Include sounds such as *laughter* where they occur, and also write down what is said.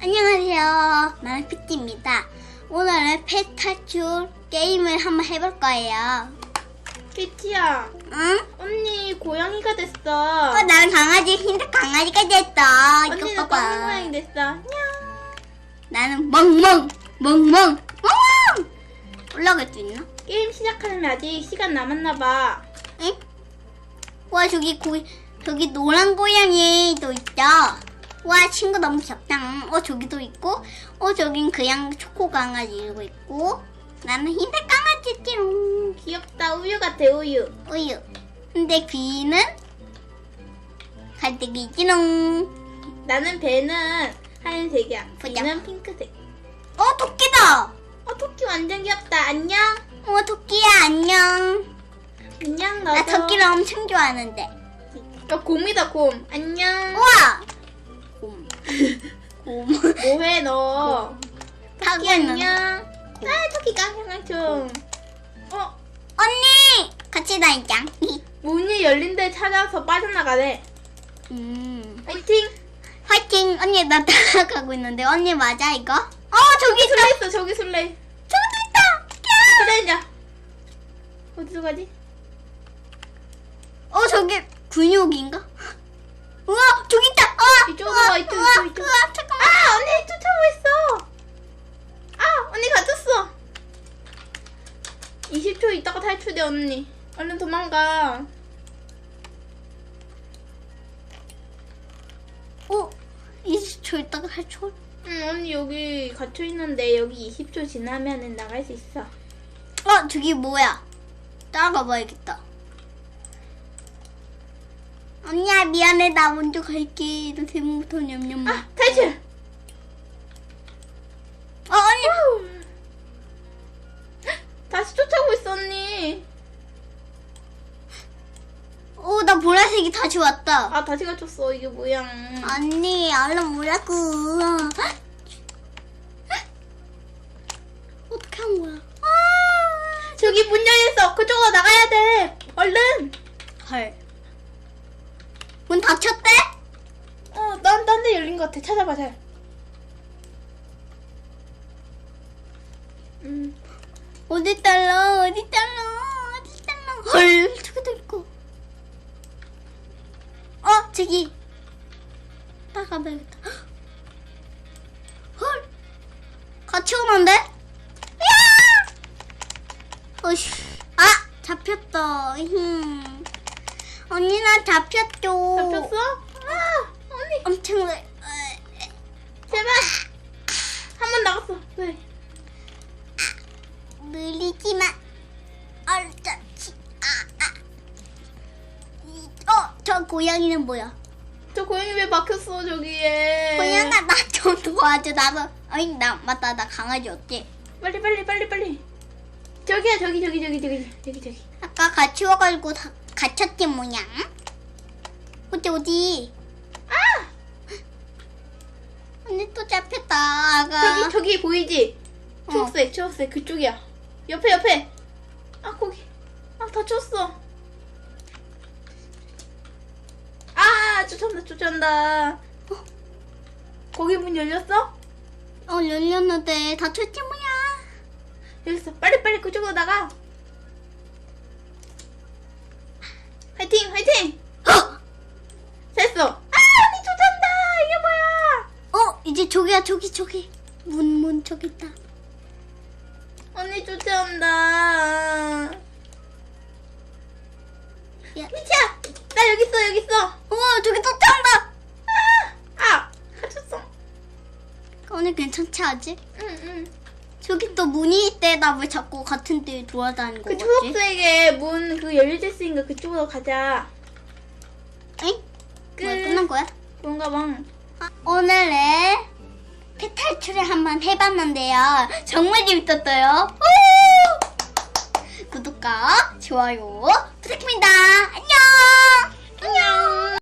안녕하세요. 나는 피티입니다. 오늘은 페타출 게임을 한번 해볼 거예요. 피티야, 응? 언니 고양이가 됐어. 어, 나는 강아지, 흰색 강아지가 됐어. 이거 언니는 봐봐. 깜짝 고양이 됐어. 냥. 나는 멍멍, 멍멍, 멍멍! 올라갈 수 있나? 게임 시작하려면 아직 시간 남았나봐. 응? 와, 저기 고, 저기 노란 고양이도 있죠? 와, 친구 너무 귀엽다. 어, 저기도 있고, 어, 저긴 그냥 초코 강아지고 있고, 나는 흰색 강아지지롱. 귀엽다. 우유 같아, 우유. 우유. 근데 귀는 갈색이지롱. 나는 배는 하얀색이야. 보자. 귀는 핑크색. 어, 토끼다! 어, 토끼 완전 귀엽다. 안녕. 어, 토끼야, 안녕. 안녕, 너도. 나 토끼를 엄청 좋아하는데. 어, 곰이다, 곰. 안녕. 우와! 곰. 곰. 뭐해, 너? 타고는. 안녕. 아, 토끼 깡깡깡 좀. 어, 언니! 같이 다니자. *laughs* 문이 열린 데 찾아서 빠져나가래. 음. 화이팅! 화이팅! 언니, 나 따라가고 *laughs* 있는데. 언니, 맞아, 이거? 어, 저기 있다! 술래 있어, 저기 술래. 저기도 있다! 야! 기다리자. 어디로 가지? 어, 저기 근육인가? *gasps* 우와, 저기 있다! 탈출돼, 언니. 얼른 도망가. 어? 20초 있다가 탈출? 응, 언니 여기 갇혀 있는데 여기 20초 지나면은 나갈 수 있어. 어, 저기 뭐야? 따라가 봐야겠다. 언니야, 미안해. 나 먼저 갈게. 너 대문부터 냠냠. 아, 탈출. 다시 왔다. 아, 다시 갇혔어. 이게 뭐야? 언니, 얼른 뭐라고. 어떻게 한 거야? 아, 저기 문 열렸어. 그쪽으로 나가야 돼. 얼른. 헐. 문 닫혔대? 어, 난, 딴데 열린 것 같아. 찾아봐, 잘. 음, 어디 달라, 어디 달라, 어디 달라. 헐, 저기도 있고. 어, 저기. 따가봐야겠다. 헐. 같이 오는데? 야! 어이씨. 아, 잡혔다. 흠. 언니, 나 잡혔죠. 잡혔어? 아, 언니. 엄청, 왜, 제발. 한 번 나갔어. 왜? 느리지만 저 고양이는 뭐야? 저 고양이 왜 막혔어, 저기에? 고양아 나 좀 도와줘 나도 아니 나 맞다 나 강아지 어때? 빨리, 빨리, 빨리, 빨리. 저기야, 저기, 저기, 저기, 저기, 저기, 저기. 아까 같이 와가지고 다 갇혔지 뭐냐? 어디 어디? 아! 언니 또 잡혔다 아가 저기, 저기 보이지? 어. 초록색, 초록색. 그쪽이야. 옆에, 옆에. 아, 거기. 아, 다쳤어. 쫓아온다, 쫓아온다. 어? 거기 문 열렸어? 어 열렸는데 닫혔지 뭐냐? 열렸어. 빨리, 빨리 그쪽으로 나가. 화이팅, 화이팅! 어! 됐어. 아, 언니 쫓아온다. 이게 뭐야? 어 이제 저기야 저기 저기 문문 저기 있다 언니 쫓아온다. 언니 괜찮지 아직? 응, 응. 저기 또 문이 있대. 나 왜 자꾸 같은 데 돌아다니는 거 그? 초록색에 문 그 열려져 있으니까 그쪽으로 가자. 응? 끝. 뭐야, 끝난 거야? 그런가 봐. 아, 오늘의 폐탈출을 한번 해봤는데요. 정말 재밌었어요. 우! 구독과 좋아요 부탁드립니다. 안녕!